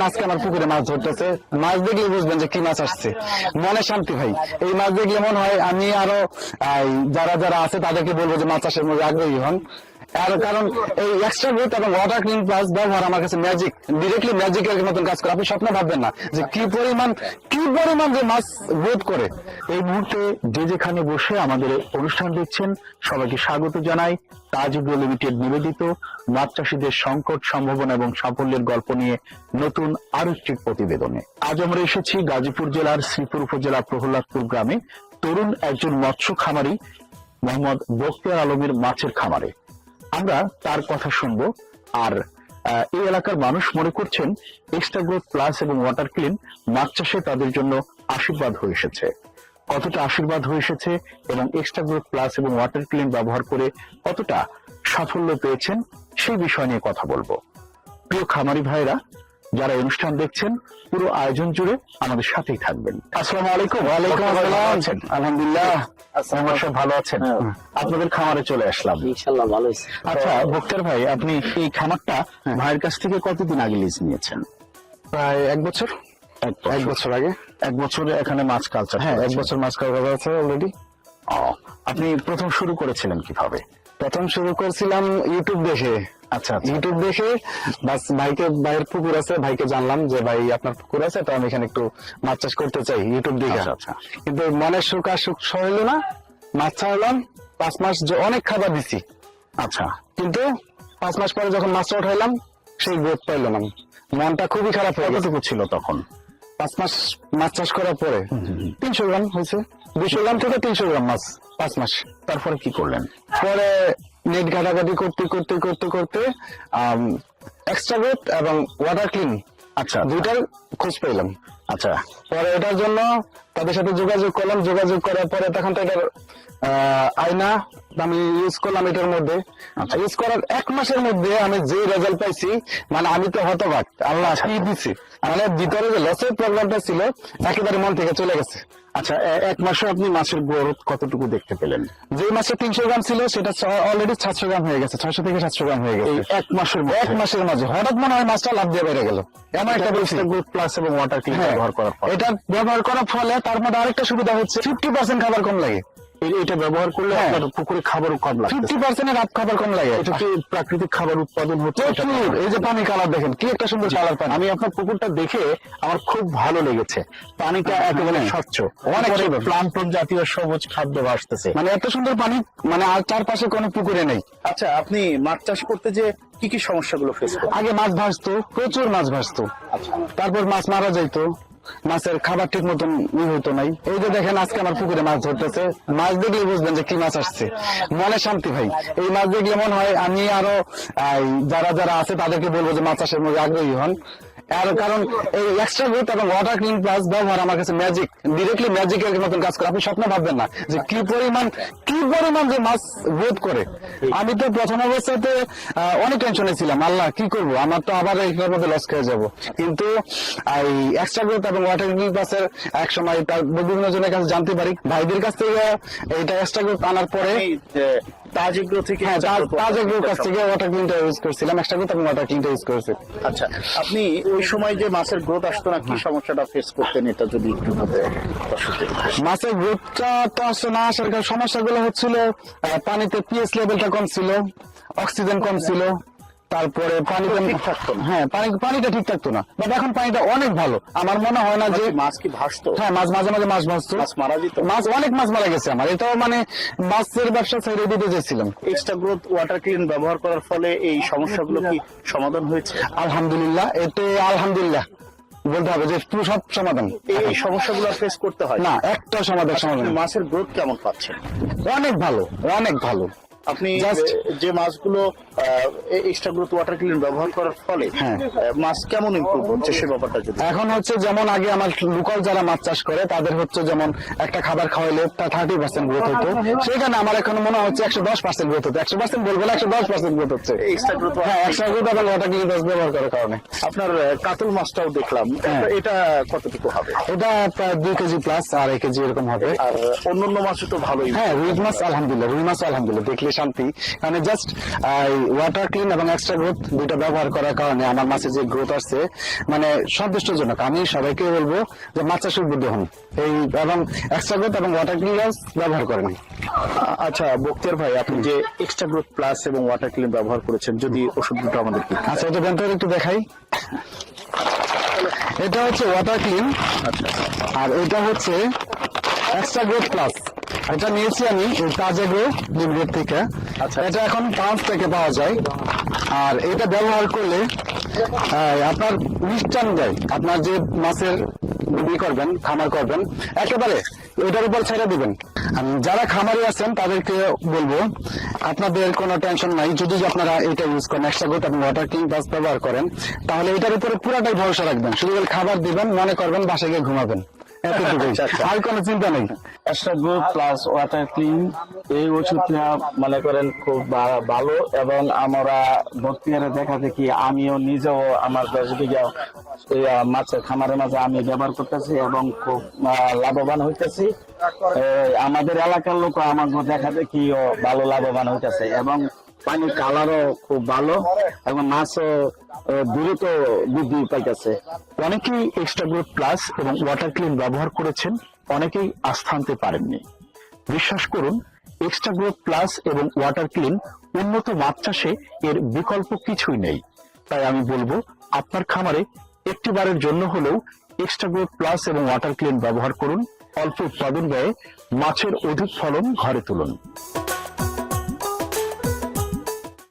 দেখেন আজকে আমার পুকুরে মাছ ধরতেছে। মাছ দেখলে বুঝবেন যে কি মাছ আসছে। মনে শান্তি ভাই। এই মাছ দেখলে মনে হয় আমি আরও যারা যারা আছে তাদেরকে বলব যে মাছ চাষের মধ্যে আগ্রহী হন। আর কারণ এই এক্সট্রা গ্রোথ এবং ওয়াটার ক্লিন প্লাস ব্যবহার আমার কাছে ম্যাজিক ডিরেক্টলি ম্যাজিকের মতন কাজ করে। আপনি স্বপ্ন ভাববেন না যে কি পরিমাণ কি পরিমাণ যে মাছ গ্রোথ করে। এই মুহূর্তে যে যেখানে বসে আমাদের অনুষ্ঠান দেখছেন, সবাইকে স্বাগত জানাই। তাজ এগ্রো লিমিটেড নিবেদিত মাছ চাষীদের সংকট, সম্ভাবনা এবং সাফল্যের গল্প নিয়ে নতুন আরও একটি প্রতিবেদনে। আজ আমরা এসেছি গাজীপুর জেলার শ্রীপুর উপজেলা প্রহ্লাদপুর গ্রামে। তরুণ একজন মৎস্য খামারি, মোহাম্মদ বখতিয়ার আলমের মাছের খামারে। আমরা তার কথা শুনব। আর এই এলাকার মানুষ মনে করছেন এক্সট্রা গ্রোথ প্লাস এবং ওয়াটার ক্লিন মাছ চাষে তাদের জন্য আশীর্বাদ হয়ে এসেছে। কতটা আশীর্বাদ হয়ে এসেছে এবং এক্সট্রা গ্রোথ প্লাস এবং ওয়াটার ক্লিন ব্যবহার করে কতটা সাফল্য পেয়েছেন, সেই বিষয় নিয়ে কথা বলব। প্রিয় খামারি ভাইরা যারা অনুষ্ঠান দেখছেন পুরো আয়োজন জুড়ে আমাদের সাথেই থাকবেন। আসসালামু আলাইকুম। ওয়ালাইকুম আসসালাম। আছেন? আলহামদুলিল্লাহ। সব ভালো আছেন? আপনাদের খামারে চলে আসলাম। ইনশাল্লাহ ভালো আচ্ছা বক্তার ভাই আপনি এই খামারটা ভাইয়ের কাছ থেকে কতদিন আগে লিজ নিয়েছেন? প্রায় এক বছর। এক বছর। আগে। এক বছরে এখানে মাছ কালচার হ্যাঁ এক বছর মাছ খাওয়া আছে অলরেডি আপনি প্রথম শুরু করেছিলেন কীভাবে? প্রথম শুরু করেছিলাম ইউটিউব দেখে। আচ্ছা আচ্ছা। ইউটিউব দেখে বাস ভাইকে ভাইয়ের পুকুর আছে ভাইকে জানলাম যে ভাই আপনার পুকুর আছে তো আমি এখানে একটু মাছ চাষ করতে চাই ইউটিউব দেখে। আচ্ছা, আচ্ছা। কিন্তু মনের সুখ আর সুখ সহিল না। মাছ ছাড়লাম পাঁচ মাস অনেক খাবার দিছি। আচ্ছা। কিন্তু পাঁচ মাস পরে যখন মাছটা উঠাইলাম সেই গ্রোথ পাইল না। মনটা খুবই খারাপ হয়ে কতটুকু ছিল তখন? পাঁচ মাস মাছ চাষ করার পরে। তিনশো গ্রাম হয়েছে। দুশো গ্রাম থেকে তিনশো গ্রাম মাছ পাঁচ মাস। তারপরে কি করলেন? পরে নেট ঘাটাঘাটি করতে করতে করতে করতে এক্সট্রা গ্রোথ এবং ওয়াটার ক্লিন আচ্ছা দুইটার খোঁজ পেলাম। আচ্ছা। পরে এটার জন্য তাদের সাথে যোগাযোগ করলাম। যোগাযোগ করার পরে তখন তো এটার আহ, আয়না আমি ইউজ করলাম এটার মধ্যে। আচ্ছা। ইউজ করার এক মাসের মধ্যে আমি যে রেজাল্ট পাইছি মানে আমি তো হতবাক আল্লাহ দিছি? মানে ভিতরে যে লসের প্রবলেমটা ছিল একেবারে মন থেকে চলে গেছে। আচ্ছা এক মাসে আপনি মাছের গ্রোথ কতটুকু দেখতে পেলেন? যে মাসে তিনশো গ্রাম ছিল সেটা অলরেডি সাতশো গ্রাম হয়ে গেছে ছয়শো থেকে সাতশো গ্রাম হয়ে গেছে। এক মাসের এক মাসের মাঝে। হঠাৎ মনে হয় মাছটা লাভ দিয়ে বেড়ে গেল। এমন একটা বলছি গ্রোথ প্লাস এবং ওয়াটার ক্লিন হ্যাঁ, ব্যবহার করার এটা ব্যবহার করার ফলে তার মধ্যে আরেকটা সুবিধা হচ্ছে ফিফটি পার্সেন্ট খাবার কম লাগে। এটা ব্যবহার করলে হ্যাঁ। আপনার পুকুরে খাবারও কম লাগছে ফিফটি পার্সেন্টের আপ খাবার কম লাগে। এটা কি প্রাকৃতিক খাবার উৎপাদন হচ্ছে? প্রচুর। এই যে পানি কালার দেখেন কি একটা সুন্দর কালার পানি। আমি আপনার পুকুরটা দেখে আমার খুব ভালো লেগেছে। পানিটা একেবারে হ্যাঁ। স্বচ্ছ। অনেক অনেক প্লান্টন জাতীয় সবুজ খাদ্য ভাসতেছে। মানে এত সুন্দর পানি মানে আর চারপাশে কোনো পুকুরে নেই। আচ্ছা আপনি মাছ চাষ করতে যে কি কি সমস্যাগুলো ফেস করেন? আগে মাছ ভাসতো প্রচুর মাছ ভাসতো। তারপর মাছ মারা যাইতো। মাছের খাবার ঠিক মতন ই হতো নাই। এই যে দেখেন আজকে আমার পুকুরে মাছ ধরতেছে, মাছ দেখলে বুঝবেন যে কি মাছ আসছে। মনে শান্তি ভাই, এই মাছ দেখলে মনে হয় আমি আরও যারা যারা আছে তাদেরকে বলব যে মাছ চাষের মধ্যে আগ্রহী হন। কারণ এই এক্সট্রা গ্রোথ এবং ওয়াটার ক্লিন প্লাস ব্যবহার আমার কাছে ম্যাজিক ডিরেক্টলি ম্যাজিকের মতন কাজ করে। আপনি স্বপ্ন ভাববেন না যে কি পরিমাণ কি পরিমাণ যে মাছ গ্রোথ করে। আমি তো প্রথম অবস্থাতে অনেক টেনশনে ছিলাম। আল্লাহ কি করব? আমার তো আবার এখানের মধ্যে লস খেয়ে যাব। কিন্তু এই এক্সট্রা গ্রোথ এবং ওয়াটার ক্লিন প্লাসের এক সময় তার বিভিন্ন জনের কাছে জানতে পারি। ভাইদের কাছ থেকে এটা এক্সট্রা গ্রোথ আনার পরে এই যে তাজ এগ্রো থেকে হ্যাঁ কাছ থেকে ওয়াটার ক্লিনটা ইউজ করছিলাম। এক্সট্রা গ্রোথ এবং ওয়াটার ক্লিনটা ইউজ করেছি। আচ্ছা আপনি ওই সময় যে মাছের গ্রোথ আসতো না, কি সমস্যাটা ফেস করতেন এটা যদি একটু মাছের গ্রোথটা তো আসতো না আসার সমস্যাগুলো হচ্ছিল পানিতে পিএস লেভেলটা কম ছিল অক্সিজেন কম ছিল তারপরে পানিতে ঠিক থাকতো না। হ্যাঁ পানি পানিটা ঠিক থাকতো না। বাট এখন পানিটা অনেক ভালো। আমার মনে হয় না যে মাছ কি ভাসতো? হ্যাঁ মাছ মাঝে মাঝে মাছ ভাসতো। মাছ মারা যেত? মাছ অনেক মাছ মারা গেছে আমার। এটাও মানে মাছের ব্যবসা ছেড়ে দিতে চেয়েছিলাম। এক্সট্রা গ্রোথ ওয়াটার ক্লিন ব্যবহার করার ফলে এই সমস্যাগুলো কি সমাধান হয়েছে? আলহামদুলিল্লাহ এতে আলহামদুলিল্লাহ। বলতে হবে যে পুরো সব সমাধান। এই এই সমস্যাগুলো ফেস করতে হয় না। একটা সমাধান সমাধান। মাছের গ্রোথ কেমন পাচ্ছেন? অনেক ভালো অনেক ভালো। আপনি যে মাছগুলো এক্সট্রা গ্রোথ ওয়াটার ক্লিন ব্যবহার করার ফলে হ্যাঁ। মাছ কেমন ইমপ্রুভ হচ্ছে সে ব্যাপারটা যদি এখন হচ্ছে যেমন আগে আমার লোকাল যারা মাছ চাষ করে তাদের হচ্ছে যেমন একটা খাবার খাওয়াইলে থার্টি পার্সেন্ট গ্রোথ হতো। সেখানে আমার এখন মনে হচ্ছে একশো দশ পার্সেন্ট গ্রোথ হতো একশো পার্সেন্ট বলব না একশো দশ পার্সেন্ট গ্রোথ হচ্ছে। এক্সট্রা গ্রোথ হ্যাঁ একশো গ্রোথ এবং ওয়াটার ক্লিন ব্যবহার করার কারণে। আপনার কাতল মাছটাও দেখলাম। হ্যাঁ। এটা কতটুকু হবে? এটা প্রায় দুই কেজি প্লাস আড়াই কেজি এরকম হবে। আর অন্যান্য মাছও তো ভালোই। হ্যাঁ রুই মাছ আলহামদুলিল্লাহ রুই মাছ আলহামদুলিল্লাহ দেখলে শান্তি। মানে জাস্ট ওয়াটার ক্লিন এবং এক্সট্রা গ্রোথ দুইটা ব্যবহার করার কারণে আমার মাছের যে গ্রোথ আসছে মানে সন্তুষ্টজনক। আমি সবাইকে বলব যে মাছ চাষের উদ্বুদ্ধ হন। এই এবং এক্সট্রা গ্রোথ এবং ওয়াটার ক্লিন ব্যবহার করেন। আচ্ছা বক্তিয়ার ভাই আপনি যে এক্সট্রা গ্রোথ প্লাস এবং ওয়াটার ক্লিন ব্যবহার করেছেন যদি ওষুধ দুটো আমাদেরকে আচ্ছা এটা ব্যান্টার একটু দেখাই। এটা হচ্ছে ওয়াটার ক্লিন আচ্ছা। আর এটা হচ্ছে এক্সট্রা গ্রোথ প্লাস এটা নিয়েছি আমি এই তাজা লিমিটেড থেকে। আচ্ছা। এটা এখন পাঁচ থেকে পাওয়া যায়। আর এটা ব্যবহার করলে আপনার মিষ্টান দেয় আপনার যে মাছের ই করবেন খামার করবেন একেবারে এটার উপর ছেড়ে দিবেন। যারা খামারে আছেন তাদেরকে বলব আপনাদের কোনো টেনশন নাই। যদি আপনারা এটা ইউজ করেন এক্সট্রা গ্রোথ এবং ওয়াটার কিং প্লাস ব্যবহার করেন তাহলে এটার উপরে পুরাটাই ভরসা রাখবেন। শুধু খাবার দিবেন মনে করবেন বাসায় গিয়ে ঘুমাবেন। এতটুকুই। আচ্ছা, আচ্ছা। আর কোনো চিন্তা নেই। Extra growth plus water clean এই ওষুধটা মনে করেন খুব ভালো এবং আমরা বক্তিয়ারে দেখা দেখি আমিও নিজেও আমার দশ বিঘা এই, মাছের খামারের মাঝে আমি ব্যবহার করতেছি এবং খুব লাভবান হইতেছি। আমাদের এলাকার লোক আমাকে দেখা দেখিও ভালো লাভবান হইতেছে এবং পানির কালারও খুব ভালো এবং মাছও দ্রুত বৃদ্ধি পাইতেছে। অনেকেই এক্সট্রা গ্রোথ প্লাস এবং ওয়াটার ক্লিন ব্যবহার করেছেন, অনেকেই আস্থা আনতে পারেননি। বিশ্বাস করুন এক্সট্রা গ্রোথ প্লাস এবং ওয়াটার ক্লিন উন্নত মাছ চাষে এর বিকল্প কিছুই নেই। তাই আমি বলব, আপনার খামারে একটি বারের জন্য হলেও এক্সট্রা গ্রোথ প্লাস এবং ওয়াটার ক্লিন ব্যবহার করুন। অল্প উৎপাদন ব্যয়ে মাছের অধিক ফলন ঘরে তুলুন।